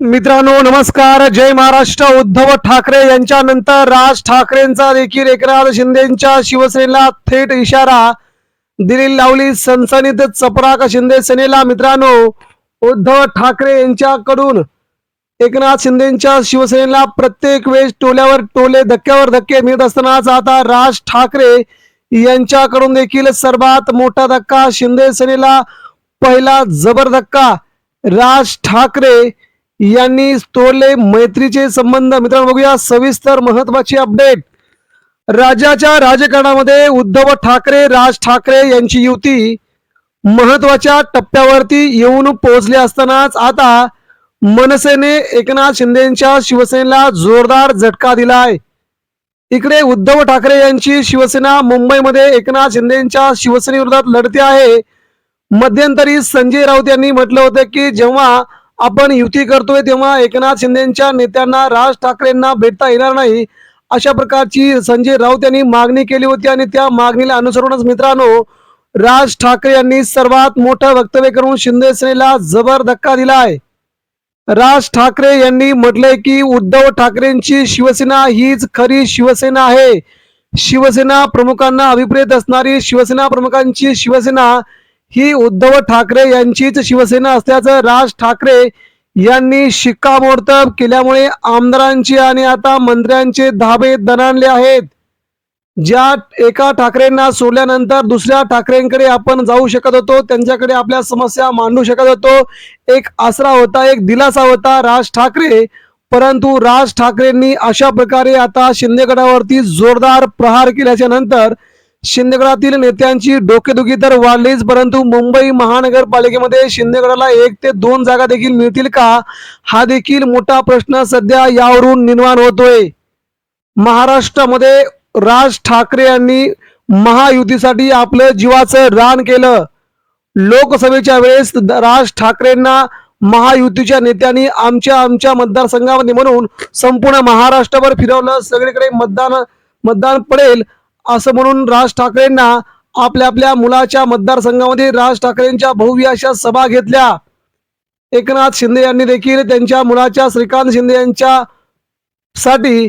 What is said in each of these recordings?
मित्रांनो नमस्कार. जय महाराष्ट्र. उद्धव ठाकरे यांच्यानंतर राज ठाकरेंचा देखील एकनाथ शिंदेच्या शिवसेनेला थेट इशारा. दिली लावली सनसनीत चपराक शिंदे सेनेला. मित्रांनो उद्धव ठाकरे यांच्याकडून एकनाथ शिंदेच्या शिवसेनेला प्रत्येक वेळेस टोल्यावर टोले धक्क्यावर धक्के मिळत असतानाच आता राज ठाकरे यांच्याकडून देखील सर्वात मोठा धक्का शिंदे सेनेला. पहिला जबर धक्का राज ठाकरे यांनी तोडले मैत्रीचे संबंध. मित्रांनो बघूया सविस्तर महत्वाची अपडेट राज्याच्या राजकारणामध्ये उद्धव ठाकरे राज ठाकरे यांची युती महत्त्वाच्या टप्प्यावरती येऊन पोहोचले असतानाच आता मनसेने एकनाथ शिंदेच्या शिवसेनेला जोरदार झटका दिलाय. इकडे उद्धव ठाकरे यांची शिवसेना मुंबईमध्ये एकनाथ शिंदेच्या शिवसेनेविरोधात लढते आहे. मध्यंतरी संजय राऊत यांनी म्हटलं होतं की जेव्हा आपण युती करतोय तेव्हा एकनाथ शिंदेच्या नेत्यांना राज ठाकरेंना भेटता येणार नाही. अशा प्रकारची संजय राऊत यांनी मागणी केली होती आणि त्या मागणीला अनुसरूनच मित्रांनो राज ठाकरे यांनी सर्वात मोठं वक्तव्य करून शिंदे सेनेला जबर धक्का दिलाय. राज ठाकरे यांनी म्हटलंय की उद्धव ठाकरेंची शिवसेना हीच खरी शिवसेना आहे. शिवसेना प्रमुखांना अभिप्रेत असणारी शिवसेना प्रमुखांची शिवसेना ही उद्धव ठाकरे यांचीच शिवसेना असल्याचं राज ठाकरे यांनी शिक्कामोर्तब केल्यामुळे आमदारांचे आणि आता मंत्र्यांचे धाबे दणाणले आहेत. ज्या एका ठाकरेंना सोडल्यानंतर दुसऱ्या ठाकरेंकडे आपण जाऊ शकत होतो त्यांच्याकडे आपल्या समस्या मांडू शकत होतो. एक आसरा होता एक दिलासा होता राज ठाकरे परंतु राज ठाकरेंनी अशा प्रकारे आता शिंदेगडावरती जोरदार प्रहार केल्याच्यानंतर शिंदेगडातील नेत्यांची डोकेदुखी तर वाढलीच परंतु मुंबई महानगरपालिकेमध्ये शिंदेगडाला एक ते दोन जागा देखील मिळतील का? हा देखील मोठा प्रश्न सध्या यावरून निर्माण होतोय. महाराष्ट्रामध्ये राज ठाकरे यांनी महायुतीसाठी आपलं जीवाचं रान केलं. लोकसभेच्या वेळेस राज ठाकरेंना महायुतीच्या नेत्यांनी आमच्या आमच्या मतदारसंघामध्ये म्हणून संपूर्ण महाराष्ट्रभर फिरवलं. सगळीकडे मतदान मतदान पडेल. असं म्हणून राज ठाकरेंना आपल्या आपल्या मुलाच्या मतदारसंघामध्ये राज ठाकरेंच्या भव्य अशा सभा घेतल्या. एकनाथ शिंदे यांनी देखील त्यांच्या मुलाच्या श्रीकांत शिंदे यांच्या साठी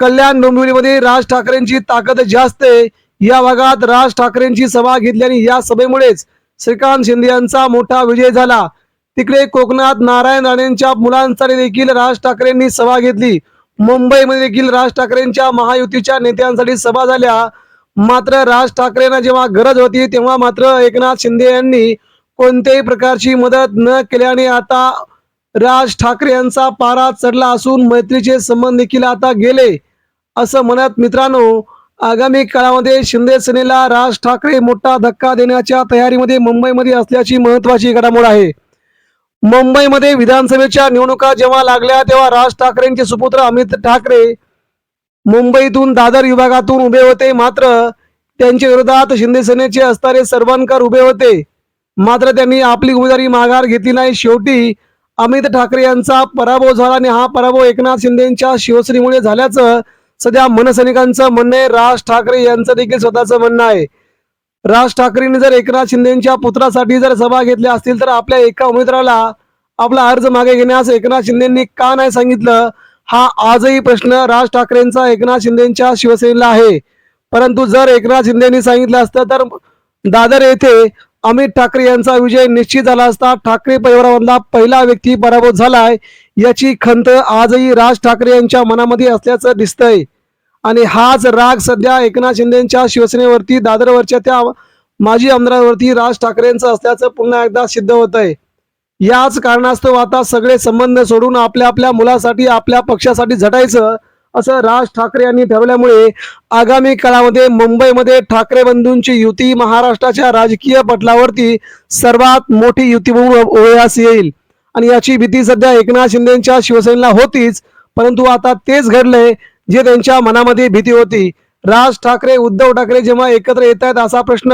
कल्याण डोंबिवलीमध्ये राज ठाकरेंची ताकद जास्त आहे. या भागात राज ठाकरेंची सभा घेतली आणि या सभेमुळेच श्रीकांत शिंदे यांचा मोठा विजय झाला. तिकडे कोकणात नारायण राणेंच्या मुलांसाठी देखील राज ठाकरेंनी सभा घेतली. मुंबईमध्ये देखील राज ठाकरेंच्या महायुतीच्या नेत्यांसाठी सभा झाल्या. मात्र राज ठाकरेंना जेव्हा गरज होती तेव्हा मात्र एकनाथ शिंदे यांनी कोणत्याही प्रकारची मदत न केल्याने आता राज ठाकरे यांचा पारा चढला असून मैत्रीचे संबंध देखील आता गेले असं म्हणत मित्रांनो आगामी काळामध्ये शिंदे सेनेला राज ठाकरे मोठा धक्का देण्याच्या तयारीमध्ये मुंबईमध्ये असल्याची महत्वाची घडामोड आहे. मुंबईमध्ये विधानसभेच्या निवडणुका जेव्हा लागल्या तेव्हा राज ठाकरेंचे सुपुत्र अमित ठाकरे मुंबईतून दादर विभागातून उभे होते. मात्र त्यांच्या विरोधात शिंदे सेनेचे असणारे सर्वांकर उभे होते. मात्र त्यांनी आपली उमेदवारी माघार घेतली नाही. शेवटी अमित ठाकरे यांचा पराभव झाला आणि हा पराभव एकनाथ शिंदेच्या शिवसेनेमुळे झाल्याचं सध्या मनसैनिकांचं म्हणणं आहे. राज ठाकरे यांचं देखील स्वतःचं म्हणणं आहे. राज ठाकरेंनी जर एकनाथ शिंदेच्या पुत्रासाठी जर सभा घेतल्या असतील तर आपल्या एका उमेदवाराला आपला अर्ज मागे घेण्यास एकनाथ शिंदेंनी का नाही सांगितलं? हा आजही प्रश्न राज ठाकरेंचा एकनाथ शिंदेच्या शिवसेनेला आहे. परंतु जर एकनाथ शिंदेनी सांगितलं असतं तर दादर येथे अमित ठाकरे यांचा विजय निश्चित झाला असता ठाकरे परिवारामधला पहिला व्यक्ती पराभूत झालाय याची खंत आजही राज ठाकरे यांच्या मनामध्ये असल्याचं दिसतंय. आणि हाच राग सध्या एकनाथ शिंदेच्या शिवसेनेवरती दादरवरच्या त्या माजी आमदारांवरती राज ठाकरेंचं असल्याचं पुन्हा एकदा सिद्ध होत आहे याच कारणास्तव आता सगळे संबंध सोडून आपल्या आपल्या मुलासाठी आपल्या पक्षासाठी झटायचं असं राज ठाकरे यांनी ठरवल्यामुळे आगामी काळामध्ये मुंबईमध्ये ठाकरे बंधूंची युती महाराष्ट्राच्या राजकीय पटलावरती सर्वात मोठी युती म्हणून ओळयास येईल. आणि याची भीती सध्या एकनाथ शिंदेच्या शिवसेनेला होतीच परंतु आता तेच घडलंय. जे त्यांच्या मनामध्ये भीती होती. राज ठाकरे उद्धव ठाकरे जेव्हा एकत्र येत आहेत असा प्रश्न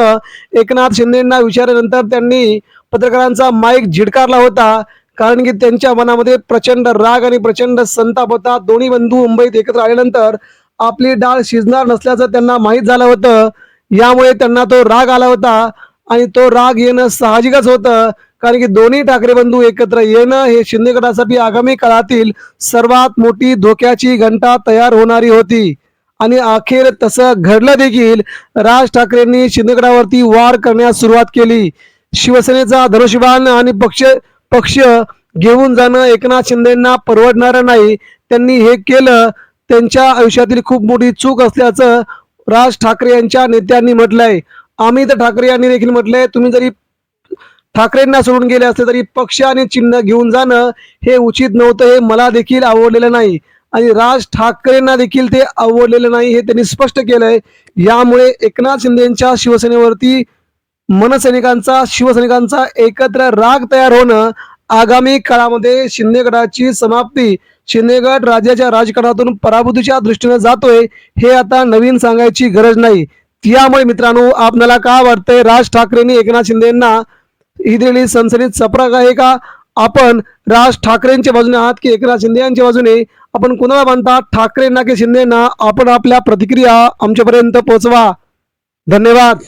एकनाथ शिंदेंना विचारल्यानंतर त्यांनी पत्रकारांचा माईक झिडकारला होता. कारण की त्यांच्या मनामध्ये प्रचंड राग आणि प्रचंड संताप होता. दोन्ही बंधू मुंबईत एकत्र आल्यानंतर आपली डाळ शिजणार नसल्याचं त्यांना माहीत झालं होतं. यामुळे त्यांना तो राग आला होता आणि तो राग येणं साहजिकच होतं. कारण की दोन्ही ठाकरे बंधू एकत्र येणं हे शिंदे गटासाठी आगामी काळातील सर्वात मोठी धोक्याची घंटा तयार होणारी होती. आणि अखेर तसं घडलं देखील राज ठाकरेंनी शिंदेगडावरती वार करण्यास सुरुवात केली. शिवसेनेचा धनुष्यबाण आणि पक्ष पक्ष घेऊन जाणं एकनाथ शिंदेना परवडणारं नाही. त्यांनी हे केलं त्यांच्या आयुष्यातील खूप मोठी चूक असल्याचं राज ठाकरे यांच्या नेत्यांनी म्हटलंय. अमित ठाकरे यांनी देखील म्हटलंय तुम्ही जरी ठाकरेंना सोडून गेले असते तरी पक्ष आणि चिन्ह घेऊन जाणं हे उचित नव्हतं हे मला देखील आवडलेलं नाही. आणि राज ठाकरेंना देखील ते आवडलेलं नाही हे त्यांनी स्पष्ट केलंय. यामुळे एकनाथ शिंदेच्या शिवसेनेवरती मनसैनिकांचा शिवसैनिकांचा एकत्र राग तयार होणं आगामी काळामध्ये शिंदे गटाची समाप्ती शिंदे गट राज्याच्या राजकारणातून पराभूतीच्या दृष्टीने जातोय हे आता नवीन सांगायची गरज नाही. त्यामुळे मित्रांनो आपल्याला का वाटतंय? राज ठाकरेंनी एकनाथ शिंदेना ही दिलेली सनसनीत चपराक आहे का? आपण राज ठाकरेंच्या बाजूने आहात की एकनाथ शिंदे यांच्या बाजूने? आपण कुणाला मानता? ठाकरेंना की शिंदेना आपण आपल्या प्रतिक्रिया आमच्यापर्यंत पोहोचवा. धन्यवाद.